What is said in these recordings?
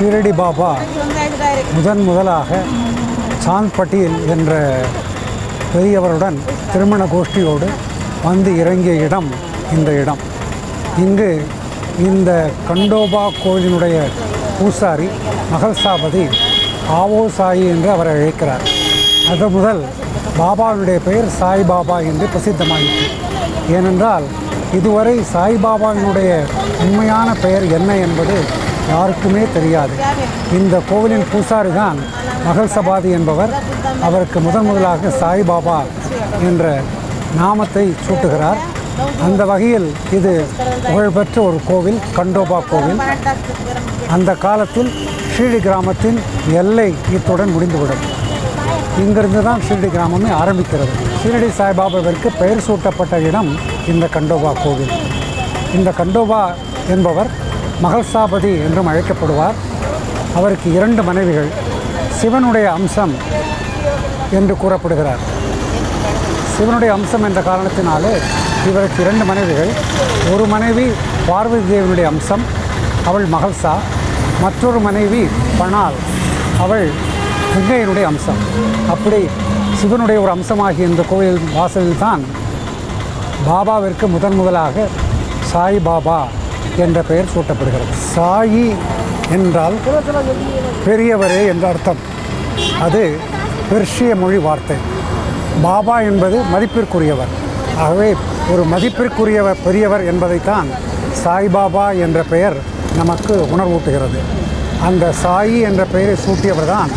ஷீரடி பாபா முதன் முதலாக சாந்த் பட்டேல் என்ற பெரியவருடன் திருமண கோஷ்டியோடு வந்து இறங்கிய இடம் இந்த இடம். இங்கு இந்த கண்டோபா கோயிலினுடைய பூசாரி மகள்சாபதி ஆவோ சாயி என்று அவரை அழைக்கிறார். அது முதல் பாபாவினுடைய பெயர் சாய் பாபா என்று பிரசித்தமாயிற்று. ஏனென்றால் இதுவரை சாய்பாபாவினுடைய உண்மையான பெயர் என்ன என்பது யாருக்குமே தெரியாது. இந்த கோவிலின் பூசாரி தான் மகள் சபாதி என்பவர். அவருக்கு முதன் முதலாக சாய்பாபா என்ற நாமத்தை சூட்டுகிறார். அந்த வகையில் இது புகழ்பெற்ற ஒரு கோவில் கண்டோபா கோவில். அந்த காலத்தில் ஷீரடி கிராமத்தின் எல்லை இத்துடன் முடிந்துவிடும். இங்கிருந்து தான் ஷீரடி கிராமமே ஆரம்பிக்கிறது. ஷீரடி சாய்பாபாவிற்கு பெயர் சூட்டப்பட்ட இடம் இந்த கண்டோபா கோவில். இந்த கண்டோபா என்பவர் மகள்சாபதி என்றும் அழைக்கப்படுவார். அவருக்கு இரண்டு மனைவிகள் சிவனுடைய அம்சம் என்று கூறப்படுகிறார். சிவனுடைய அம்சம் என்ற காரணத்தினாலே இவருக்கு இரண்டு மனைவிகள் ஒரு மனைவி பார்வதி தேவனுடைய அம்சம் அவள் மகள்சா மற்றொரு மனைவி பணால் அவள் கங்கையனுடைய அம்சம். அப்படி சிவனுடைய ஒரு அம்சமாகிய இந்த கோயில் வாசலில் தான் பாபாவிற்கு முதன் முதலாக சாய் பாபா என்ற பெயர் சூட்டப்படுகிறது. சாயி என்றால் பெரியவரே என்ற அர்த்தம். அது பெர்ஷிய மொழி வார்த்தை. பாபா என்பது மதிப்பிற்குரியவர். ஆகவே ஒரு மதிப்பிற்குரியவர் பெரியவர் என்பதைத்தான் சாய்பாபா என்ற பெயர் நமக்கு உணர்வூட்டுகிறது. அந்த சாயி என்ற பெயரை சூட்டியவர் தான்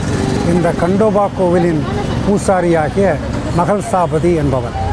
இந்த கண்டோபா கோவிலின் பூசாரியாகிய மகள் சாபதி என்பவர்.